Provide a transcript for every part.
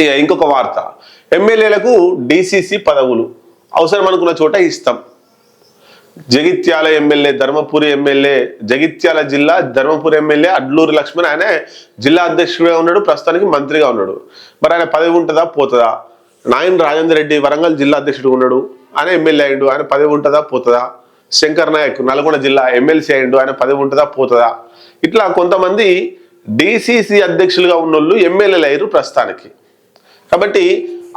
ఇక ఇంకొక వార్త. ఎమ్మెల్యేలకు డిసిసి పదవులు. అవసరం అనుకున్న చోట ఇస్తాం. జగిత్యాల ఎమ్మెల్యే ధర్మపురి ఎమ్మెల్యే జగిత్యాల జిల్లా ధర్మపురి ఎమ్మెల్యే అడ్లూరి లక్ష్మణ్ ఆయన జిల్లా అధ్యక్షుడిగా ఉన్నాడు ప్రస్తుతానికి మంత్రిగా ఉన్నాడు. మరి ఆయన పదవి ఉంటుందా పోతుందా? నాయన్ రాజేందర్ రెడ్డి వరంగల్ జిల్లా అధ్యక్షుడు ఉన్నాడు. ఆయన ఎమ్మెల్యే అయ్యిండు ఆయన పదవి ఉంటుందా పోతుందా? శంకర్ నాయక్ నల్గొండ జిల్లా ఎమ్మెల్సీ అయిండు ఆయన పదవి ఉంటుందా పోతుందా? ఇట్లా కొంతమంది డిసిసి అధ్యక్షులుగా ఉన్నోళ్ళు ఎమ్మెల్యేలు అయ్యారు ప్రస్తుతానికి. కాబట్టి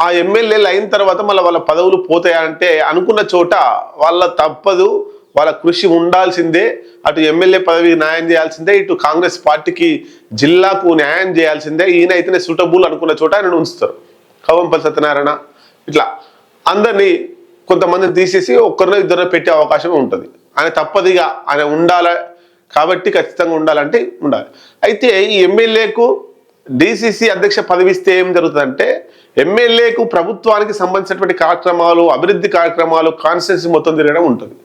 ఆ ఎమ్మెల్యేలు అయిన తర్వాత మళ్ళీ వాళ్ళ పదవులు పోతాయంటే అనుకున్న చోట వాళ్ళ తప్పదు వాళ్ళ కృషి ఉండాల్సిందే. అటు ఎమ్మెల్యే పదవికి న్యాయం చేయాల్సిందే ఇటు కాంగ్రెస్ పార్టీకి జిల్లాకు న్యాయం చేయాల్సిందే. ఈయన అయితేనే సూటబుల్ అనుకున్న చోట ఆయన ఉంచుతారు. కవంపల్లి సత్యనారాయణ ఇట్లా అందరినీ కొంతమందిని తీసేసి ఒక్కరినో ఇద్దరు పెట్టే అవకాశం ఉంటుంది. ఆయన తప్పదిగా ఆయన ఉండాల కాబట్టి ఖచ్చితంగా ఉండాలంటే ఉండాలి. అయితే ఈ ఎమ్మెల్యేకు డిసిసి అధ్యక్ష పదవిస్తే ఏం జరుగుతుందంటే ఎమ్మెల్యేకు ప్రభుత్వానికి సంబంధించినటువంటి కార్యక్రమాలు అభివృద్ధి కార్యక్రమాలు కాన్స్టిట్యున్సీ మొత్తం తిరగడం ఉంటుంది.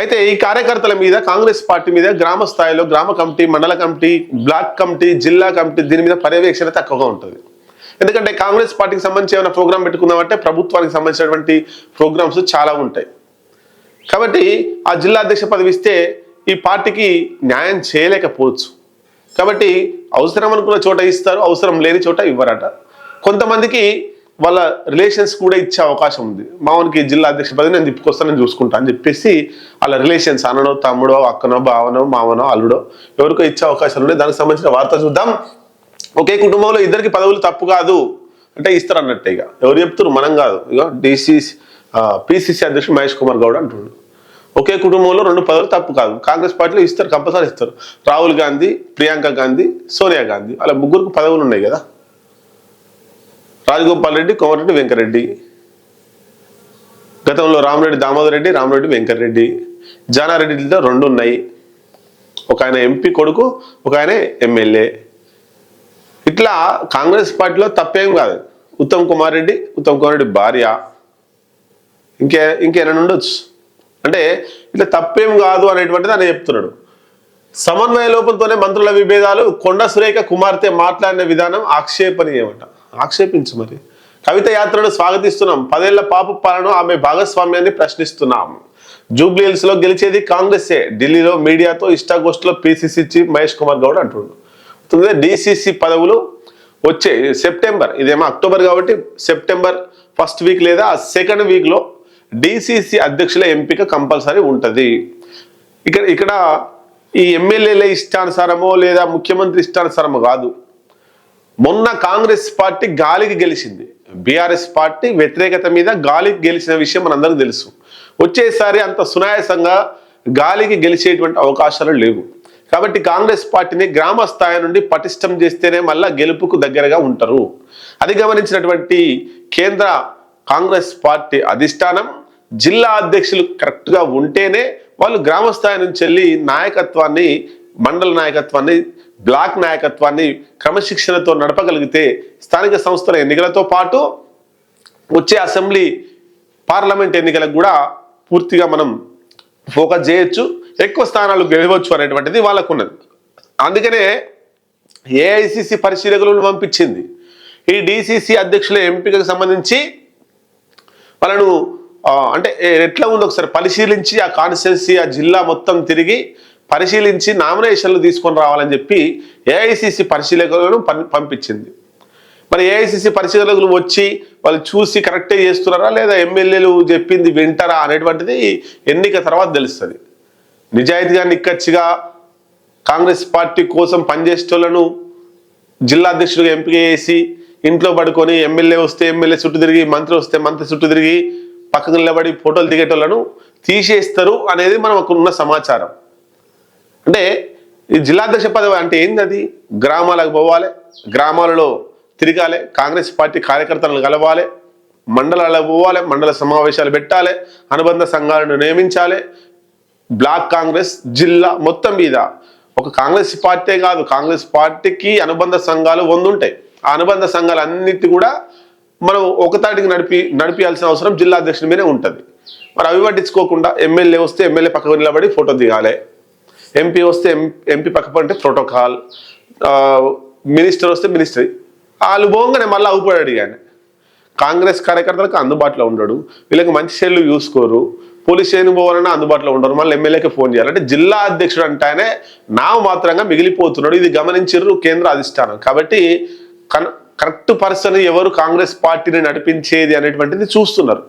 అయితే ఈ కార్యకర్తల మీద కాంగ్రెస్ పార్టీ మీద గ్రామ స్థాయిలో గ్రామ కమిటీ మండల కమిటీ బ్లాక్ కమిటీ జిల్లా కమిటీ దీని మీద పర్యవేక్షణ తక్కువగా ఉంటుంది. ఎందుకంటే కాంగ్రెస్ పార్టీకి సంబంధించి ఏమైనా ప్రోగ్రామ్ పెట్టుకుందామంటే ప్రభుత్వానికి సంబంధించినటువంటి ప్రోగ్రామ్స్ చాలా ఉంటాయి. కాబట్టి ఆ జిల్లా అధ్యక్ష పదవి ఇస్తే ఈ పార్టీకి న్యాయం చేయలేకపోవచ్చు. కాబట్టి అవసరం అనుకున్న చోట ఇస్తారు అవసరం లేని చోట ఇవ్వరట. కొంతమందికి వాళ్ళ రిలేషన్స్ కూడా ఇచ్చే అవకాశం ఉంది. మామూలుకి జిల్లా అధ్యక్ష పదవి నేను తిప్పుకొస్తానని చూసుకుంటా అని చెప్పేసి వాళ్ళ రిలేషన్స్ అన్ననో తమ్ముడో అక్కనో బావనో మామనో అల్లుడో ఎవరికో ఇచ్చే అవకాశాలు ఉన్నాయి. దానికి సంబంధించిన వార్త చూద్దాం. ఒకే కుటుంబంలో ఇద్దరికి పదవులు తప్పు కాదు. అంటే ఇస్తారు అన్నట్టే ఇక. ఎవరు చెప్తారు మనం కాదు. ఇక డిసిసి పిసిసి అధ్యక్షుడు మహేష్ కుమార్ గౌడ్ అంటున్నాడు. ఒకే కుటుంబంలో రెండు పదవులు తప్పు కాదు. కాంగ్రెస్ పార్టీలో ఇస్తారు కంపల్సరీ ఇస్తారు. రాహుల్ గాంధీ ప్రియాంక గాంధీ సోనియా గాంధీ. అలా ముగ్గురికి పదవులు ఉన్నాయి కదా. రాజగోపాల్ రెడ్డి కోమరెడ్డి వెంకరెడ్డి. గతంలో రామరెడ్డి దామోదర్ రెడ్డి రామరెడ్డి వెంకటరెడ్డి జానారెడ్డిలో రెండు ఉన్నాయి. ఒక ఆయన ఎంపీ కొడుకు ఒక ఆయన ఎమ్మెల్యే. ఇట్లా కాంగ్రెస్ పార్టీలో తప్పేం కాదు. ఉత్తమ్ కుమార్ రెడ్డి ఉత్తమ్ కుమార్ రెడ్డి భార్య. ఇంకే ఇంకేమైనా ఉండొచ్చు. అంటే ఇట్లా తప్పేం కాదు అనేటువంటిది ఆయన చెప్తున్నాడు. సమన్వయ లోపంతోనే మంత్రుల విభేదాలు కొండ సురేఖ కుమార్తె మాట్లాడిన విధానం ఆక్షేపణీయమట. ఆక్షేపించు మరి. కవిత యాత్రను స్వాగతిస్తున్నాం. పదేళ్ళ పాపు పాలన ఆమె భాగస్వామ్యాన్ని ప్రశ్నిస్తున్నాం. జూబ్లీహిల్స్లో లో గెలిచేది కాంగ్రెసే. ఢిల్లీలో మీడియాతో ఇష్టాగోష్ఠిలో పిసిసి చీఫ్ మహేష్ కుమార్ గౌడ్ అంటున్నాడు డిసిసి పదవులు వచ్చే సెప్టెంబర్ ఇదేమో అక్టోబర్ కాబట్టి సెప్టెంబర్ ఫస్ట్ వీక్ లేదా సెకండ్ వీక్లో డిసిసి అధ్యక్షుల ఎంపిక కంపల్సరీ ఉంటది. ఇక్కడ ఇక్కడ ఈ ఎమ్మెల్యేల ఇష్టానుసారమో లేదా ముఖ్యమంత్రి ఇష్టానుసారమో కాదు. మొన్న కాంగ్రెస్ పార్టీ గాలికి గెలిచింది. బీఆర్ఎస్ పార్టీ వ్యతిరేకత మీద గాలికి గెలిచిన విషయం మనందరికీ తెలుసు. వచ్చేసారి అంత సునాయాసంగా గాలికి గెలిచేటువంటి అవకాశాలు లేవు. కాబట్టి కాంగ్రెస్ పార్టీని గ్రామ స్థాయి నుండి పటిష్టం చేస్తేనే మళ్ళా గెలుపుకు దగ్గరగా ఉంటారు. అది గమనించినటువంటి కేంద్ర కాంగ్రెస్ పార్టీ అధిష్టానం జిల్లా అధ్యక్షులు కరెక్ట్గా ఉంటేనే వాళ్ళు గ్రామ స్థాయి నుంచి వెళ్ళి నాయకత్వాన్ని మండల నాయకత్వాన్ని బ్లాక్ నాయకత్వాన్ని క్రమశిక్షణతో నడపగలిగితే స్థానిక సంస్థల ఎన్నికలతో పాటు వచ్చే అసెంబ్లీ పార్లమెంట్ ఎన్నికలకు కూడా పూర్తిగా మనం ఫోకస్ చేయొచ్చు ఎక్కువ స్థానాలు గెలవచ్చు అనేటువంటిది వాళ్ళకు ఉన్నది అందుకనే ఏఐసిసి పరిశీలకులను పంపించింది. ఈ డిసిసి అధ్యక్షుల ఎంపికకు సంబంధించి వాళ్ళను అంటే ఎట్లా ఉందో ఒకసారి పరిశీలించి ఆ కాన్స్టిట్యున్సీ ఆ జిల్లా మొత్తం తిరిగి పరిశీలించి నామినేషన్లు తీసుకొని రావాలని చెప్పి ఏఐసిసి పరిశీలకులను పం- పంపించింది. మరి ఏఐసిసి పరిశీలకులు వచ్చి వాళ్ళు చూసి కరెక్టే చేస్తున్నారా లేదా ఎమ్మెల్యేలు చెప్పింది వింటారా అనేటువంటిది ఎన్నిక తర్వాత తెలుస్తుంది. నిజాయితీగా నిక్కచ్చిగా కాంగ్రెస్ పార్టీ కోసం పనిచేసేటోళ్ళను జిల్లా అధ్యక్షుడిగా ఎంపిక చేసి ఇంట్లో పడుకొని ఎమ్మెల్యే వస్తే ఎమ్మెల్యే చుట్టూ తిరిగి మంత్రి వస్తే మంత్రి చుట్టూ తిరిగి పక్కకు నిలబడి ఫోటోలు దిగేటోళ్ళను తీసేస్తారు అనేది మనం ఉన్న సమాచారం. అంటే ఈ జిల్లాధ్యక్ష పదవి అంటే ఏంది అది గ్రామాలకు పోవాలి గ్రామాలలో తిరగాలి కాంగ్రెస్ పార్టీ కార్యకర్తలను కలవాలి మండలాలకు పోవాలి మండల సమావేశాలు పెట్టాలి అనుబంధ సంఘాలను నియమించాలి. బ్లాక్ కాంగ్రెస్ జిల్లా మొత్తం మీద ఒక కాంగ్రెస్ పార్టీ కాదు కాంగ్రెస్ పార్టీకి అనుబంధ సంఘాలు వందుంటాయి. ఆ అనుబంధ సంఘాలు అన్నిటి కూడా మనం ఒకతాటికి నడిపి నడిపించాల్సిన అవసరం జిల్లా అధ్యక్షుడి మీదే ఉంటుంది. మరి అవి పట్టించుకోకుండా ఎమ్మెల్యే వస్తే ఎమ్మెల్యే పక్కకు నిలబడి ఫోటో దిగాలి. ఎంపీ వస్తే ఎంపీ పక్క అంటే ప్రోటోకాల్ మినిస్టర్ వస్తే మినిస్టరీ వాళ్ళు పోగానే మళ్ళీ అవుపడాడు కానీ కాంగ్రెస్ కార్యకర్తలకు అందుబాటులో ఉండడు. వీళ్ళకి మంచి సెల్లు చూసుకోరు పోలీస్ స్టేషన్ పోవాలన్నా అందుబాటులో ఉండరు. మళ్ళీ ఎమ్మెల్యేకి ఫోన్ చేయాలి. అంటే జిల్లా అధ్యక్షుడు అంటేనే నా మాత్రంగా మిగిలిపోతున్నాడు. ఇది గమనించరు కేంద్ర అధిష్టానం. కాబట్టి కరెక్ట్ పర్సన్ ఎవరు కాంగ్రెస్ పార్టీని నడిపించేది అనేటువంటిది చూస్తున్నారు.